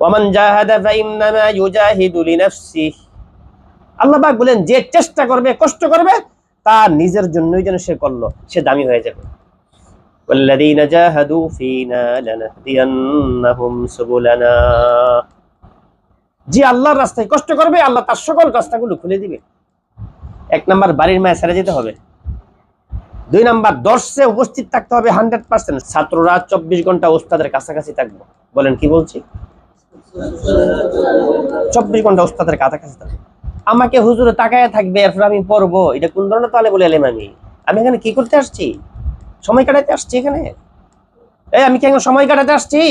ওয়ামান জাহাদা ফাইন্নামা ইউজাহিদু লিনাফসিহ আল্লাহ পাক বলেন যে চেষ্টা করবে কষ্ট করবে তা নিজের জন্যই যেন সে করলো সে দামি হয়ে যাবে والذين جاهدوا فينا لنهدينهم سبلنا যে আল্লাহর রাস্তায় কষ্ট করবে আল্লাহ তার সকল রাস্তাগুলো খুলে দিবে এক নাম্বার বাড়ির মায়ে ছেড়ে যেতে হবে দুই নাম্বার দর্শে উপস্থিত থাকতে হবে হান্ড্রেড পার্সেন্ট ছাত্ররা চব্বিশ ঘন্টা ওস্তাদের কাছাকাছি থাকবো বলেন কি বলছি চব্বিশ ঘণ্টা ওস্তাদের কাছাকাছি আমাকে হুজুরে তাকায় থাকবে, এরপর আমি পড়ব। এটা কোন ধরনের তালে বলে এলাম আমি? আমি এখানে কি করতে আসছি? সময় কাটাতে আসছি এখানে? এই, আমি কি এখন সময় কাটাতে আসছি?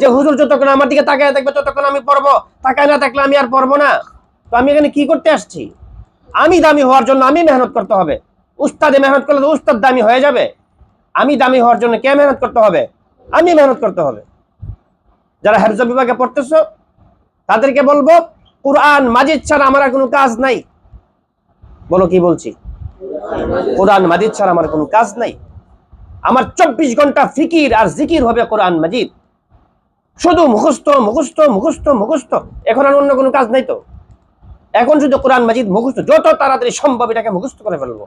যে হুজুর যতক্ষণ আমার দিকে তাকায় থাকবে, ততক্ষণ আমি পড়ব। তাকায় না থাকলে আমি আর পড়ব না। তো আমি এখানে কি করতে আসছি? আমি দামি হওয়ার জন্য আমি মেহনত করতে হবে। উস্তাদে মেহনত করলে তো উস্তাদ দামি হয়ে যাবে। আমি দামি হওয়ার জন্য কে মেহনত করতে হবে? আমি মেহনত করতে হবে। যারা হেফজ বিভাগে পড়তেছ, তাদেরকে বলব, কোরআন মাজিদ ছাড়া আমার কোনো কাজ নাই। বলো কি বলছি? কোরআন মাজিদ ছাড়া আমার কোনো কাজ নাই। আমার চব্বিশ ঘণ্টা ফিকির আর জিকির হবে কোরআন মাজিদ। শুধু মুখস্থ মুখস্থ মুখস্থ মুখস্থ। এখন আর অন্য কোনো কাজ নাই তো? এখন শুধু কোরআন মাজিদ মুখস্থ। যত তাড়াতাড়ি সম্ভব এটাকে মুখস্থ করে ফেলব।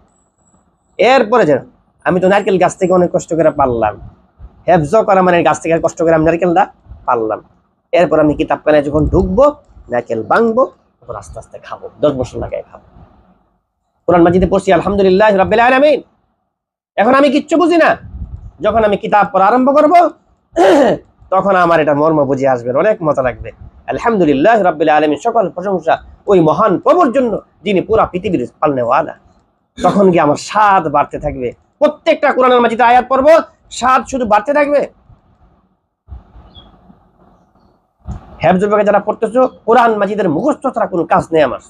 এরপরে যে, আমি তো নারকেল গাছ থেকে অনেক কষ্ট করে পারলাম। হেফজ করা মানে গাছ থেকে কষ্ট করে আমি নারকেল নারকেলটা পারলাম এরপর আমি কিতাব কানে যখন ঢুকবো, নারকেল ভাঙবো, তখন আস্তে আস্তে খাব। দশ বছর লাগায় খাব। কোরআন মাজিদে পড়ছি, আলহামদুলিল্লাহ রাব্বিল এখন আমি কিচ্ছু বুঝি না। যখন আমি কিতাব পড়া আরম্ভ করব, তখন আমার এটা মর্ম বুঝে আসবে, অনেক মজা লাগবে। আলহামদুলিল্লাহ রাব্বিল আলামিন। সকল প্রশংসা ওই মহান প্রভুর জন্য, যিনি পুরা পৃথিবীর পালনেওয়ালা তখন গিয়ে আমার স্বাদ বাড়তে থাকবে। প্রত্যেকটা কোরআনের মাজিদে আয়াত পড়ব, স্বাদ শুধু বাড়তে থাকবে। হেফজ বিভাগে যারা পড়তেছো, কোরআন মাজিদের মুখস্থ ছাড়া কোনো কাজ নেই আমার।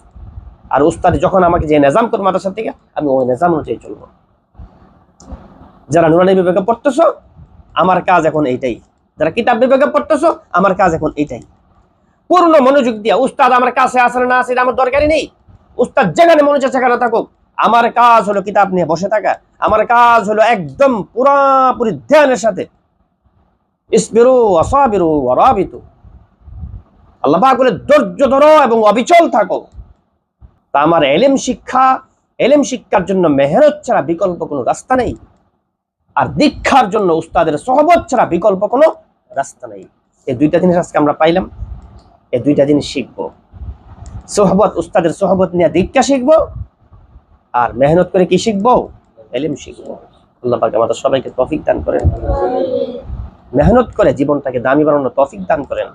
আর উস্তাদ যখন আমাকে যে নেজাম করব মাদ্রাসা থেকে, আমি ওই নেজাম অনুযায়ী চলবো। যারা নুরানি বিভাগে পড়তেছো, আমার কাজ এখন এইটাই। যারা কিতাব বিভাগে পড়তেছো, আমার কাজ এখন এইটাই। পূর্ণ মনোযোগ দিয়া, উস্তাদ আমার কাছে আসলে না আসলে আমার দরকারই নেই। উস্তাদ যেখানে মনোযোগ সেখানে থাকুক। আমার কাজ হলো কিতাব নিয়ে বসে থাকা। আমার কাজ হলো একদম পুরাপুরি ধ্যানের সাথে। ইসবিরু অরাবিতু আল্লাহ বলে, ধৈর্য ধরো এবং অবিচল থাকো। তা আমার এলেম শিক্ষা, এলেম শিক্ষার জন্য মেহনত ছাড়া বিকল্প কোনো রাস্তা নেই। আর দীক্ষার জন্য উস্তাদের সহবত ছাড়া বিকল্প কোনো রাস্তা নেই। এই দুইটা জিনিস আজকে আমরা পাইলাম। এই দুইটা জিনিস শিখব। সোহবত, উস্তাদের সোহবত নিয়ে দীক্ষা শিখব আর মেহনত করে কি শিখব? এলিম শিখব। আল্লাহ পাক আমাদের সবাইকে তফিক দান করেন। মেহনত করে জীবনটাকে দামি বানানোর তফিক দান করেন।